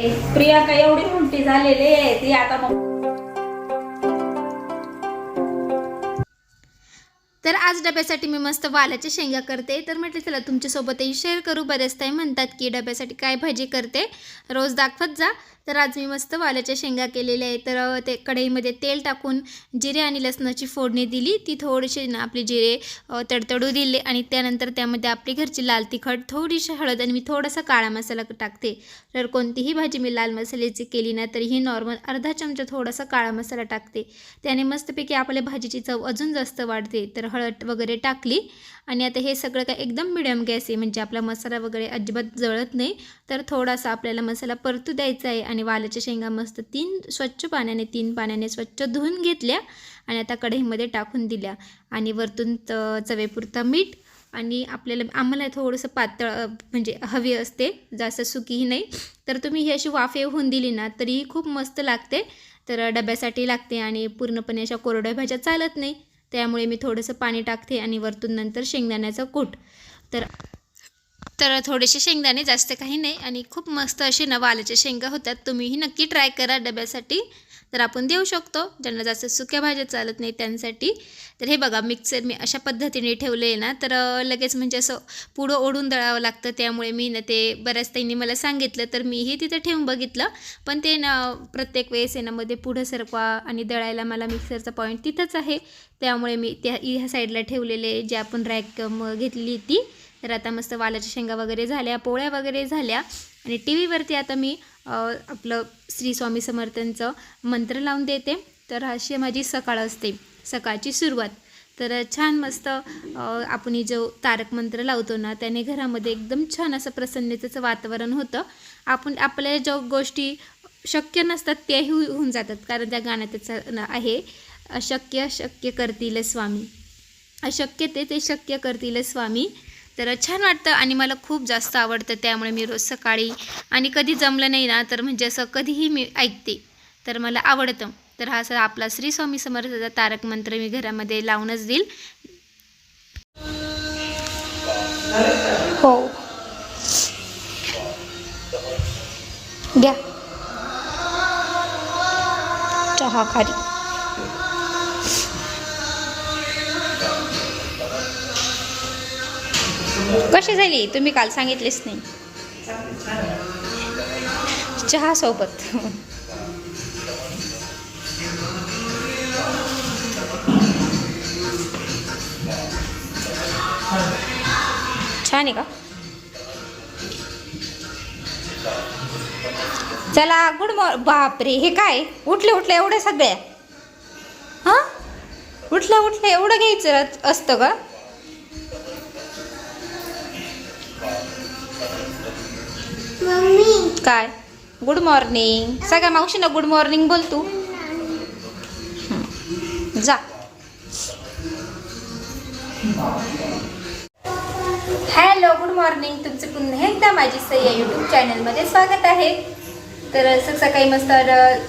प्रियांका एवढी मोठी झालेली आहे ती आता मग तर आज डब्यासाठी मी मस्त वालाच्या शेंगा करते. तर म्हटलं चला तुमच्यासोबतही शेअर करू. बरेच ताई म्हणतात की डब्यासाठी काय भाजी करते. रोज दाखवत जा. तर आज मी मस्त वालाच्या शेंगा केलेल्या आहे तर ते कढईमध्ये तेल टाकून जिरे आणि लसणाची फोडणी दिली. ती थोडीशी ना आपले जिरे तडतडू दिले आणि त्यानंतर त्यामध्ये आपली घरची लाल तिखट थोडीशी हळद आणि मी थोडासा काळा मसाला टाकते. तर कोणतीही भाजी मी लाल मसाल्याची केली ना तर ही नॉर्मल अर्धा चमचा थोडासा काळा मसाला टाकते. त्याने मस्तपैकी आपल्या भाजीची चव अजून जास्त वाढते. तर हळद वगैरे टाकली. आणि आता हे सगळं काय एकदम मिडियम गॅस आहे. म्हणजे आपला मसाला वगैरे अजिबात जळत नाही. तर थोडासा आपल्याला मसाला परतू द्यायचा आहे आणि वालाच्या शेंगा मस्त तीन स्वच्छ पाण्याने तीन पाण्याने स्वच्छ धुवून घेतल्या आणि आता कढईमध्ये टाकून दिल्या. आणि वरतून चवेपुरता मीठ आणि आपल्याला आम्हाला थोडंसं पातळ म्हणजे हवी असते. जास्त सुकीही नाही. तर तुम्ही ही अशी वाफे होऊन दिली ना तरीही खूप मस्त लागते. तर डब्यासाठी लागते आणि पूर्णपणे अशा कोरड्या भाज्या चालत नाही. त्यामुळे मी थोडंसं पाणी टाकते आणि वरतून नंतर शेंगदाण्याचं कूट. तर तर थोडेसे शेंगदाणे जास्त काही नाही आणि खूप मस्त असे नवाल्याचे शेंगा होतात. तुम्हीही नक्की ट्राय करा डब्यासाठी. तर आपण देऊ शकतो. ज्यांना जास्त सुक्या भाज्या चालत नाही त्यांसाठी. तर हे बघा मिक्सर मी अशा पद्धतीने ठेवले आहे ना तर लगेच म्हणजे असं पुढं ओढून दळावं लागतं. त्यामुळे मी ना ते बऱ्याच त्यांनी मला सांगितलं तर मीही तिथं ठेवून बघितलं. पण ते ना प्रत्येक वेळेस येण्यामध्ये मध्ये पुढं सरकवा आणि दळायला मला मिक्सरचा पॉईंट तिथंच आहे. त्यामुळे मी त्या ह्या साईडला ठेवलेले जे आपण रॅक घेतली ती. तर आता मस्त वालाच्या शेंगा वगैरे झाल्या पोळ्या वगैरे झाल्या. आणि टी व्हीवरती आता मी आपलं श्री स्वामी समर्थांचं मंत्र लावून देते. तर अशी माझी सकाळ असते. सकाळची सुरुवात. तर छान मस्त आपण जो तारक मंत्र लावतो ना त्याने घरामध्ये एकदम छान असं प्रसन्नतेचं वातावरण होतं. आपण आपल्या ज्या गोष्टी शक्य नसतात त्याही होऊन जातात. कारण त्या गाण्यात त्याचं आहे. अशक्य शक्य करतील स्वामी. अशक्य ते ते शक्य करतील स्वामी. तर छान वाटतं आणि मला खूप जास्त आवडतं त्यामुळे मी रोज सकाळी आणि कधी जमलं नाही ना तर म्हणजे असं कधीही मी ऐकते तर मला आवडतं. तर हा असा आपला श्री स्वामी समर्थाचा तारक मंत्र मी घरामध्ये लावूनच देईल. हो. घ्या. चहा खारी. कशी झाली? तुम्ही काल सांगितलीच नाही. चहा सोबत. छान आहे का? चला गुड मॉर् बापरे हे काय? उठले उठले एवढे सगळ्या हां? उठल्या उठल्या एवढं घ्यायचं असतं का? काय? गुड मॉर्निंग सगळ्या मावशी ना गुड मॉर्निंग बोल तू. जा. हॅलो गुड मॉर्निंग तुमचं पुन्हा एकदा माझी सई या यूट्यूब चॅनलमध्ये स्वागत आहे. तर स- सकाळी मस्त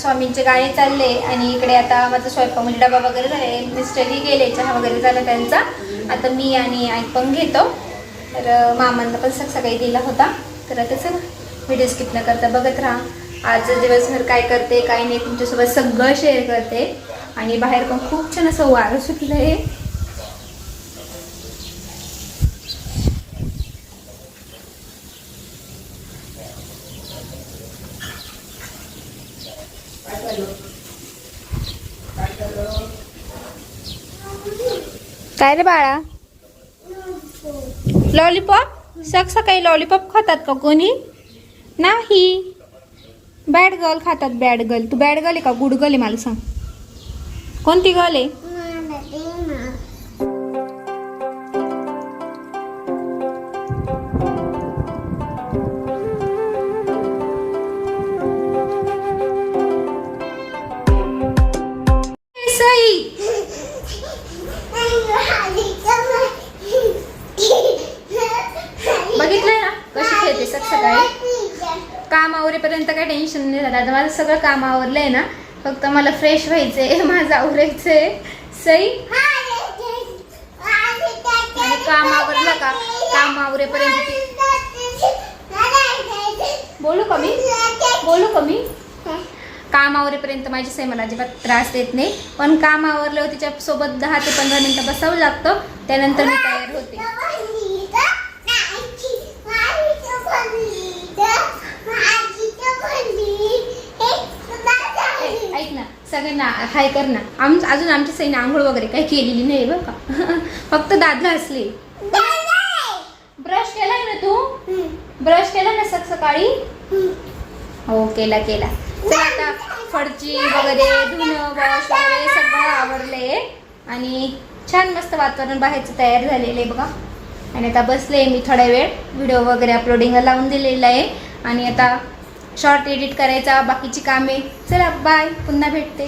स्वामींचे गाणे चालले आणि इकडे आता माझा स्वयंपाक म्हणजे डबा वगैरे झाले मिस्टरही गेले चहा वगैरे झाला त्यांचा. आता मी आणि आई पण घेतो. तर मामांना पण सकाळी दिला होता. तर आता चला व्हिडिओ स्किप न करता बघत राहा. आज दिवसभर काय करते काय नाही तुमच्यासोबत सगळं शेअर करते. आणि बाहेर पण खूप छान असं वारं सुटलं आहे काय रे बाळा? लॉलीपॉप सक सकाळी लॉलीपॉप खातात का कोणी? नाही. बॅड गर्ल खातात बॅड गर्ल तू बॅड गर्ल आहे का? गुड गर्ल आहे मला सांग. कोणती गर्ल आहे? सगळं काम आवरलंय ना फक्त मला फ्रेश व्हायचंय माझं आवरायचंय. सई? आणि काम आवरलं का? काम आवरेपर्यंत बोलू का मी? बोलू का मी? काम आवरेपर्यंत माझी सई मला अजिबात त्रास देत नाही. पण काम आवरल्यावर तिच्यासोबत दहा ते पंधरा मिनटं बसावं लागतं. त्यानंतर मी तयार होते. ऐक ना सगळ्यांना हाय कर ना. आम अजून आमच्या सईने आंघोळ वगैरे काही केलेली नाही बघ का. फक्त दादला असली. ब्रश केलाय ना तू? ब्रश केला ना सक सकाळी? हो केला. केला तर आता फडची वगैरे धुणं वॉश वगैरे सगळं आवरलंय आणि छान मस्त वातावरण बाहेरचं तयार झालेलं आहे बघा. आणि आता बसले मी थोडा वेळ. व्हिडिओ वगैरे अपलोडिंगला लावून दिलेला आहे. आणि आता शॉर्ट एडिट करायचा बाकीची कामे. चला बाय पुन्हा भेटते.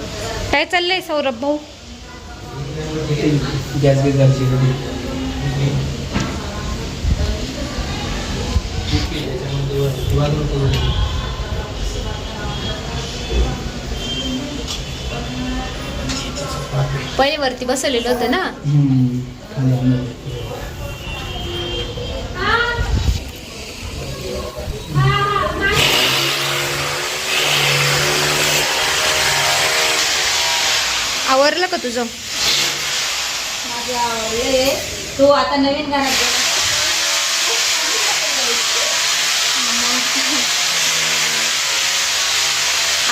काय चाललंय सौरभ भाऊ? गॅस पहिले वरती बसवलेलं होतं ना? आवरलं का तुझं? माझे तू आता नवीन गाणं.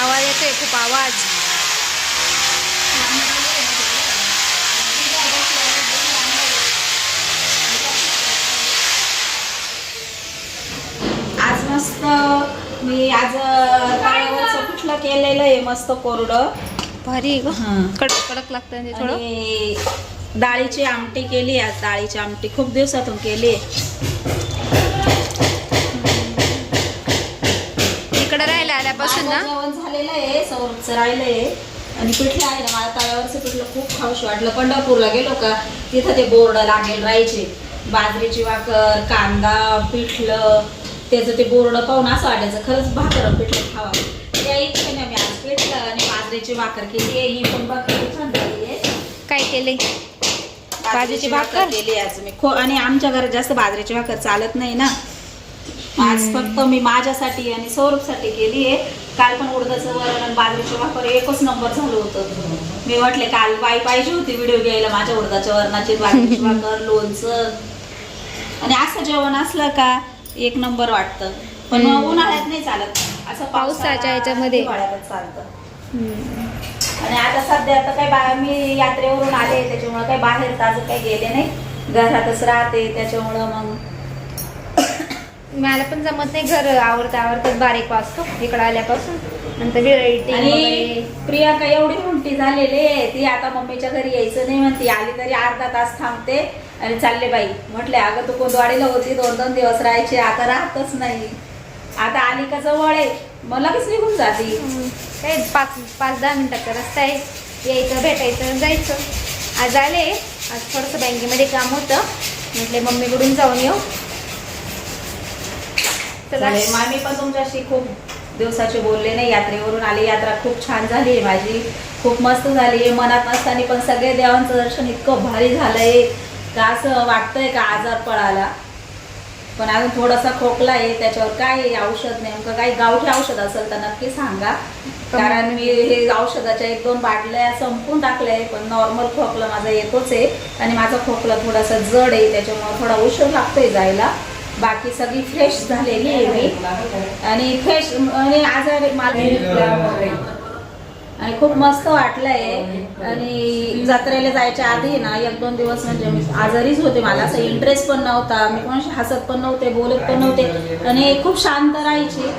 आवाज येतोय खूप आवाज. आज मस्त मी आज पिठलं केलेलं आहे मस्त कोरडं. भारी हां. ग. कडक कडक लागतं ते थोडं. डाळीची आमटी केली आज डाळीची आमटी खूप दिवसातून केली इकडं राहायला आल्यापासून ना. जेवण झालेलं आहे सौरभचं राहिलंय. आणि पिठलं आहे ना मला तव्यावरचं पिठलं खूप खाऊशी वाटलं. पंढरपूरला गेलो का तिथं ते बोर्ड लागेल राहायचे. बाजरीची वाकर कांदा पिठलं त्याचं ते बोर्ड पाहून असं वाटायचं खरंच भाकर पिठलं खावा. त्या इच्छेने मी आज पिठलं आणि बाजरीची भाकर केली आहे ही पण भाकर खूप छान झाली आहे. काय केले बाजरीची भाकर केली आज मी. खो आणि आमच्या घरात जास्त बाजरीची भाकर चालत नाही ना. आज फक्त मी माझ्यासाठी आणि सौरभसाठी केली आहे. काल पण उडदाचं वरण आणि बाजरीची भाकर एकच नंबर झालं होतं. मी म्हटले काल बाई पाहिजे होती व्हिडिओ घ्यायला माझ्या उडदाच्या वरणाची बाजरीची भाकर लोणचं. आणि असं जेवण असलं का एक नंबर वाटतं. पण. उन्हाळ्यात नाही चालत. असं पावसाच्या. हिवाळ्यातच चालतं. आणि आता सध्या आता काही बा मी यात्रेवरून आले त्याच्यामुळे काही बाहेर ताजं काही गेले नाही. घरातच राहते त्याच्यामुळं मग. मला पण जमत नाही घर आवडतं आवडतं बारीक वाजतो इकडं आल्यापासून. नंतर आणि वगैरे. प्रियांका एवढी मोठी झालेली ती आता मम्मीच्या घरी यायचं नाही म्हणते आली तरी अर्धा तास थांबते. आणि चालले बाई. म्हटले अगं तू कोंदवाडीला होती दोन दोन दिवस राहायची आता राहतच नाही. आता आली का जवळ आहे. मग लगेच निघून जाते. काय पाच पाच दहा मिनिटाचा रस्ता आहे. यायचं भेटायचं जायचं. आज आले. आज थोडंसं बँकेमध्ये काम होतं. म्हटले मम्मीकडून जाऊन येऊ. चला. चालेल. मामी पण तुमच्याशी खूप दिवसाचे बोलले नाही यात्रेवरून आली. यात्रा खूप छान झाली आहे माझी. खूप मस्त झाली आहे. मनात नसताना पण सगळे देवांचं दर्शन इतकं भारी झालंय. का असं वाटतंय का आजार पळाला? पण अजून थोडासा खोकला आहे त्याच्यावर काय आहे औषध नेमकं काही गावठी औषध असेल तर नक्की सांगा. कारण मी हे औषधाच्या एक दोन बाटल्या संपून टाकल्या आहे पण नॉर्मल खोकला माझा येतोच आहे. आणि माझा खोकला थोडासा जड आहे त्याच्यामुळे थोडा उशीर लागतोय जायला. बाकी सगळी फ्रेश झालेली आहे मी. आणि फ्रेश आणि आजार मला आणि खूप मस्त वाटलंय. आणि जत्रेला जायच्या आधी ना एक दोन दिवस म्हणजे मी आजारीच होते मला. असं इंटरेस्ट पण नव्हता. मी कोणाशी हसत पण नव्हते बोलत पण नव्हते. आणि खूप शांत राहायची.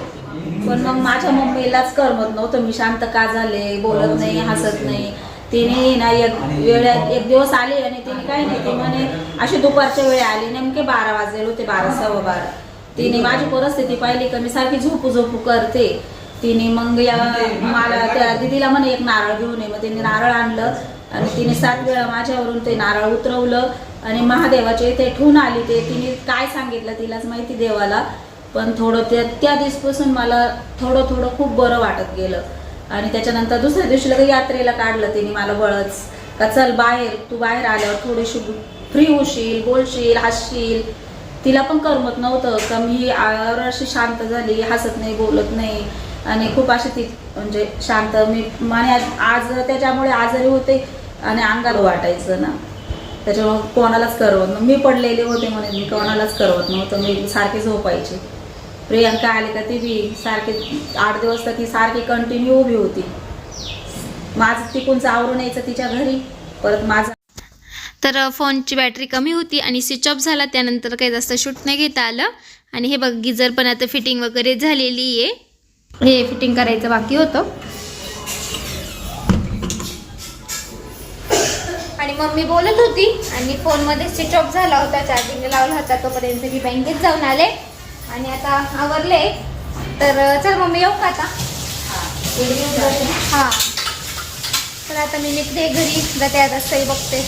पण मग माझ्या मम्मीलाच करमत नव्हतं. मी शांत का झाले? बोलत नाही हसत नाही. तिने ना एक वेळ एक दिवस आली आणि तिने काही नाही ती म्हणे अशी दुपारच्या वेळी आली. नेमके बारा वाजलेले होते बारा सव्वा बारा. तिने माझी परिस्थिती पाहिली का मी सारखी झोपू झोपू करते. तिने मग या मला त्या दिदीला म्हणे एक नारळ घेऊन ये. मग तिने नारळ आणलं आणि तिने सात वेळा माझ्यावरून ते नारळ उतरवलं आणि महादेवाच्या इथे ठेवून आली ते. तिने काय सांगितलं तिलाच माहिती देवाला पण थोडं त्या त्या दिवसपासून मला थोडं थोडं खूप बरं वाटत गेलं. आणि त्याच्यानंतर दुसऱ्या दिवशी लगेच यात्रेला काढलं तिने मला बळच का चल बाहेर तू बाहेर आल्यावर थोडीशी फ्री होशील बोलशील हसशील. तिला पण करमत नव्हतं. का मी अशी शांत झाली हसत नाही बोलत नाही. आणि खूप अशी ती म्हणजे शांत मी माने आज- त्याच्यामुळे आजारी होते आणि अंगाला वाटायचं ना त्याच्यामुळे कोणालाच करवत नव्हतं. मी पडलेले होते म्हणे मी कोणालाच करवत नव्हतं. मी सारखे झोपायचे. प्रियंका आली का ती बी सारखी आठ दिवस तर ती सारखी कंटिन्यू उभी होती. माझं तिकूनच आवरून यायचं तिच्या घरी. परत माझं तर फोनची बॅटरी कमी होती आणि स्विच ऑफ झाला. त्यानंतर काही जास्त शूट नाही घेता आलं. आणि हे बघ गिजर पण आता फिटिंग वगैरे झालेली आहे. हे फिटिंग करायचं बाकी होतं. आणि मम्मी बोलत होती आणि फोनमध्ये स्विच ऑफ झाला होता चार्जिंग लावला होता तोपर्यंत मी बँकेत जाऊन आले. आणि आता आवरले. तर चल मम्मी येऊ का आता? हां. तर आता मी निघते घरी. जाते आता सई बघते.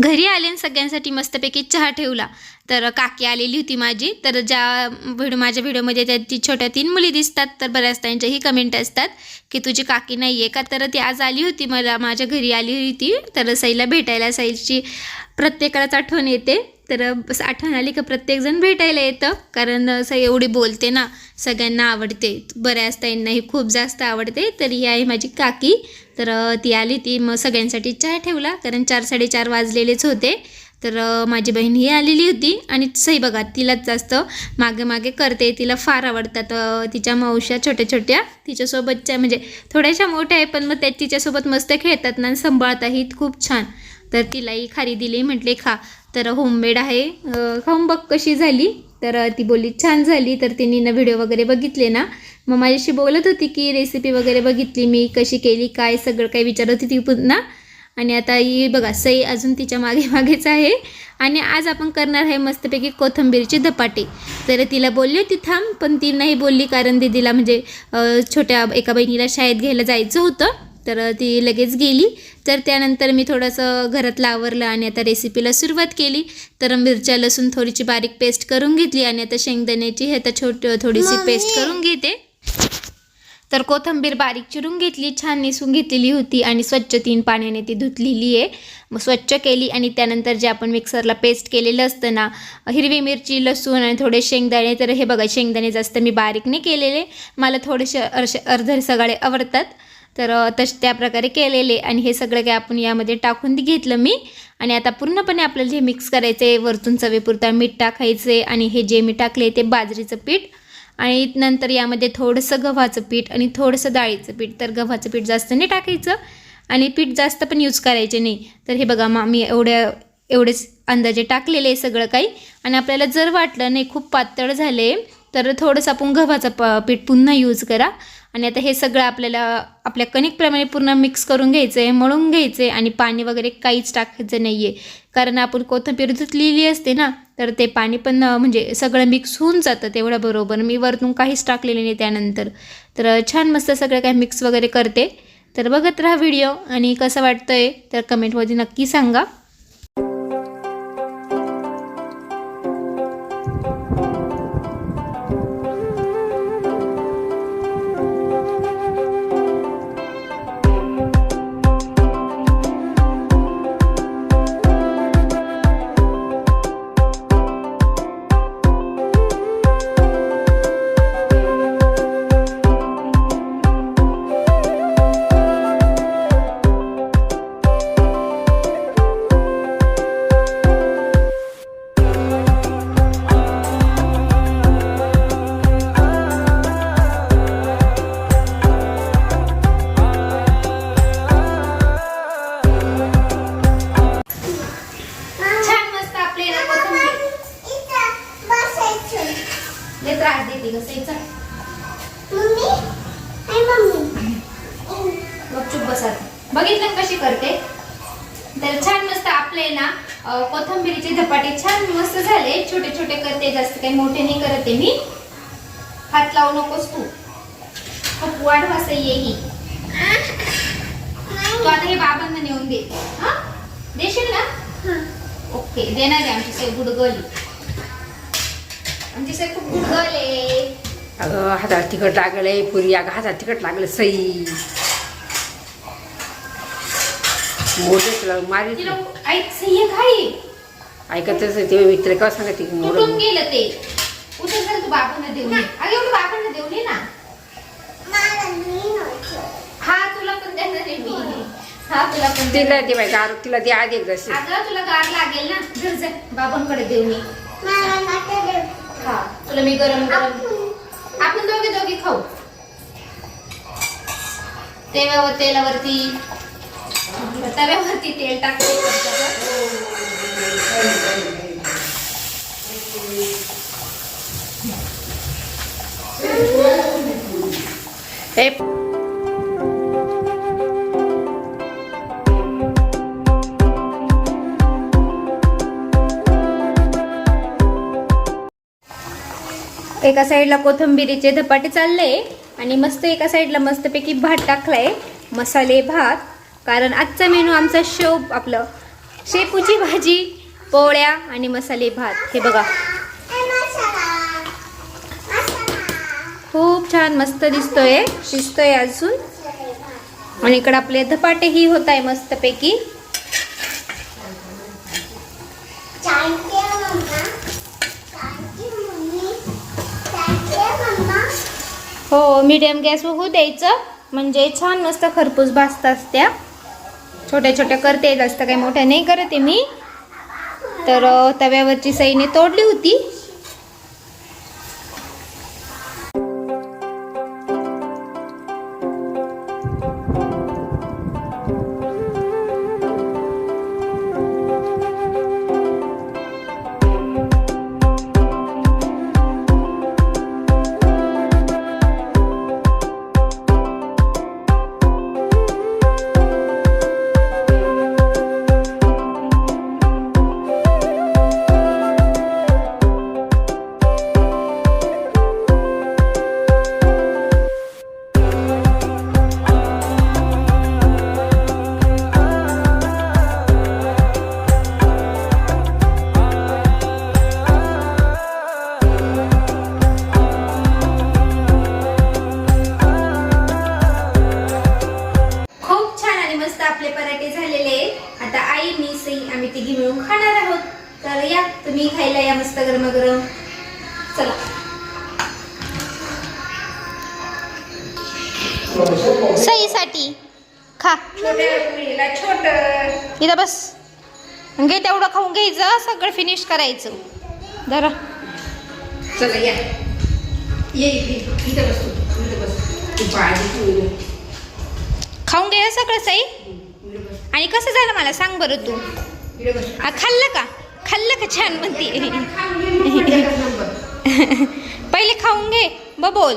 घरी आले सगळ्यांसाठी मस्तपैकी चहा ठेवला. तर काकी आलेली होती माझी. तर ज्या व्हिडिओ माझ्या व्हिडिओमध्ये त्या ती छोट्या तीन मुली दिसतात तर बऱ्याच त्यांच्याही कमेंट असतात की तुझी काकी नाही आहे का? तर ती आज आली होती मला माझ्या घरी आली होती. तर सईला भेटायला सईची प्रत्येकालाच आठवण येते. तर आठवण आली का प्रत्येकजण भेटायला येतं कारण सई एवढी बोलते ना सगळ्यांना आवडते. बऱ्याच ताईंनाही खूप जास्त आवडते. तर ही आहे माझी काकी. तर ती आली ती मग सगळ्यांसाठी चहा ठेवला. कारण चार साडेचार वाजलेलेच होते. तर माझी बहीण ही आलेली होती. आणि सई बघा तिलाच जास्त मागे मागे करते. तिला फार आवडतात तिच्या मावश्या छोट्या छोट्या. तिच्यासोबतच्या म्हणजे थोड्याशा मोठ्या आहे पण मग त्या तिच्यासोबत मस्त खेळतात ना सांभाळताही खूप छान. तर तिलाही खारी दिली. म्हटले खा. तर होममेड आहे. अ, खाऊन बघ कशी झाली. तर ती बोलली छान झाली. तर तिने ना व्हिडिओ वगैरे बघितले ना. मग माझ्याशी बोलत होती की रेसिपी वगैरे बघितली मी कशी केली काय सगळं काही विचारत होती ती पुन्हा. आणि आता ही बघा सई अजून तिच्यामागे मागेच आहे. आणि आज आपण करणार आहे मस्तपैकी कोथंबीरची धपाटे. तर तिला बोलली होती थांब. पण ती नाही बोलली कारण दीदीला म्हणजे छोट्या एका बहिणीला शाळेत घ्यायला जायचं होतं. तर ती लगेच गेली. तर त्यानंतर मी थोडंसं घरातलं आवरलं आणि आता रेसिपीला सुरुवात केली. तर मिरच्या लसूण थोडीशी बारीक पेस्ट करून घेतली आणि आता शेंगदाण्याची हे आता छोट थोडीशी पेस्ट करून घेते. तर कोथंबीर बारीक चिरून घेतली छान निसून घेतलेली होती आणि स्वच्छ तीन पाण्याने ती धुतलेली आहे. मग स्वच्छ केली आणि त्यानंतर जे आपण मिक्सरला पेस्ट केलेलं असतं ना हिरवी मिरची लसूण आणि थोडे शेंगदाणे तर हे बघा शेंगदाणे जास्त मी बारीक नाही केलेले. मला थोडेसे अर्श अर्धे सगळे आवडतात. तर तश त्या प्रकारे केलेले आणि हे सगळं काय आपण यामध्ये टाकून घेतलं मी. आणि आता पूर्णपणे आपल्याला हे मिक्स करायचं आहे वरतून चवीपुरता मीठ टाकायचे आणि हे जे मी टाकले ते बाजरीचं पीठ. आणि नंतर यामध्ये थोडंसं गव्हाचं पीठ आणि थोडंसं डाळीचं पीठ. तर गव्हाचं पीठ जास्त नाही टाकायचं आणि पीठ जास्त पण यूज करायचे नाही. तर हे बघा मग मी एवढ्या एवढेच अंदाजे टाकलेले आहे सगळं काही. आणि आपल्याला जर वाटलं नाही खूप पातळ झाले तर थोडंसं आपण गव्हाचं प पीठ पुन्हा यूज करा. आणि आता हे सगळं आपल्याला आपल्या कणिकप्रमाणे पूर्ण मिक्स करून घ्यायचं आहे मळून घ्यायचं आहे आणि पाणी वगैरे काहीच टाकायचं नाही आहे कारण आपण कोथंबीर धुतलेली असते ना तर ते पाणी पण म्हणजे सगळं मिक्स होऊन जातं तेवढं बरोबर. मी वरतून काहीच टाकलेलं नाही त्यानंतर. तर छान मस्त सगळं काय मिक्स वगैरे करते. तर बघत राहा व्हिडिओ आणि कसं वाटतं आहे तर कमेंटमध्ये नक्की सांगा. बसत. बघितलं कशी करते? तर छान मस्त आपले ना अं, धपाटे छान मस्त झाले. छोटे छोटे करते जास्त काही मोठे नाही करते मी. हात लावू नकोस तू. खूप वाढ असं येई तू आता हे बाबांना नेऊन दे. हा? देशील ना ओके देणार आहे आमची सर गुडगली. आमची सर खूप गुडगले अगं हातात तिखट लागलंय पुरी. अगं हातात तिखट लागलं सई. मोठे तुला मारी तिला ऐक ऐकतच ते मी तुला केव्हा सांगते? की तुटून मोठं गेलं ते? उचल जर तू बाबांना दे देऊन ये? अगं एवढं बाबांना देऊन ये ना. हा तुला पण देणार आहे मी. हा तुला पण देणार. तिला दे बाई गार तिला दे आधी एक जशी. अगं तुला गार लागेल ना. घर जा बाबांकडे देऊन ये. हा तुला मी गरम गरम. आपण दोघे दोघे खाऊ. तेव्हा तेलावरती. तव्यावरती तेल टाकते हे एका साईडला कोथिंबिरीचे धपाटे चालले आणि मस्त एका साईडला मस्तपैकी भात टाकलाय. मसाले भात कारण आजचा मेनू आमचा शेव आपलं शेपूची भाजी पोळ्या आणि मसाले भात. हे बघा. खूप छान मस्त दिसतोय. शिजतोय अजून. आणि इकडे आपले धपाटेही होत आहे मस्तपैकी. हो मीडियम गॅसवर होऊ द्यायचं. म्हणजे छान मस्त खरपूस भाजतात त्या छोट्या छोट्या करते जास्त काही मोठ्या नाही करते मी. तर तव्यावरची सईने तोडली होती. मस्त आपले पराठे झालेले आहेत. आता आई मी सई आम्ही तिघी मिळून खाणार आहोत. तर या तुम्ही खायला या मस्त गरमागरम. चला. सईसाठी. खा. छोट. इथं बस. घे तेवढं खाऊन घ्यायचं सगळं फिनिश करायचं. जरा चला या. इथे. बस खाऊन घे सगळं सई. आणि कसं झालं मला सांग बरं तू? खाल्लं का? खाल्लं का छान म्हणते. पहिले खाऊन घे ब बोल.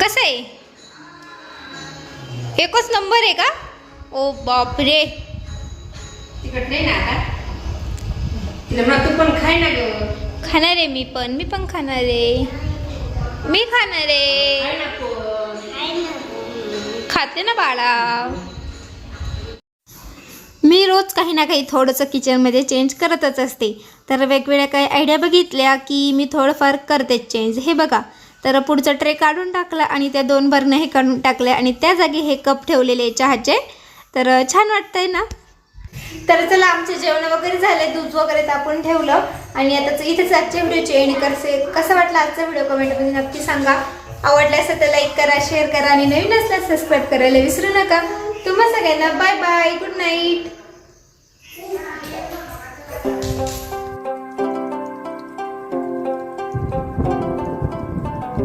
कसं आहे? एकच नंबर आहे का? ओ बापरे. तिकट नाही ना आता? पण खाय ना खाणार आहे मी पण. मी पण खाणार आहे. मी खाणार आहे. खाते ना बाळा. मी रोज काही ना काही थोडंसं किचनमध्ये चेंज करतच असते. तर वेगवेगळ्या काही आयडिया बघितल्या की मी थोडंफार करते चेंज हे बघा. तर पुढचा ट्रे काढून टाकला आणि त्या दोन भरणं हे काढून टाकले आणि त्या जागी हे कप ठेवलेले चहाचे. तर छान वाटतंय ना? तर चला आमचे जेवण वगैरे झाले दूध वगैरे तापून ठेवलं. आणि आता इथेच आजच्या व्हिडिओची एंड करसे कसा वाटला आजचा व्हिडिओ कमेंटमध्ये नक्की सांगा. आवडला असेल तर लाईक करा शेअर करा. आणि नवीन असल्यास सबस्क्राईब करायला विसरू नका. तुम्हा सगळ्यांना बाय बाय गुड नाईट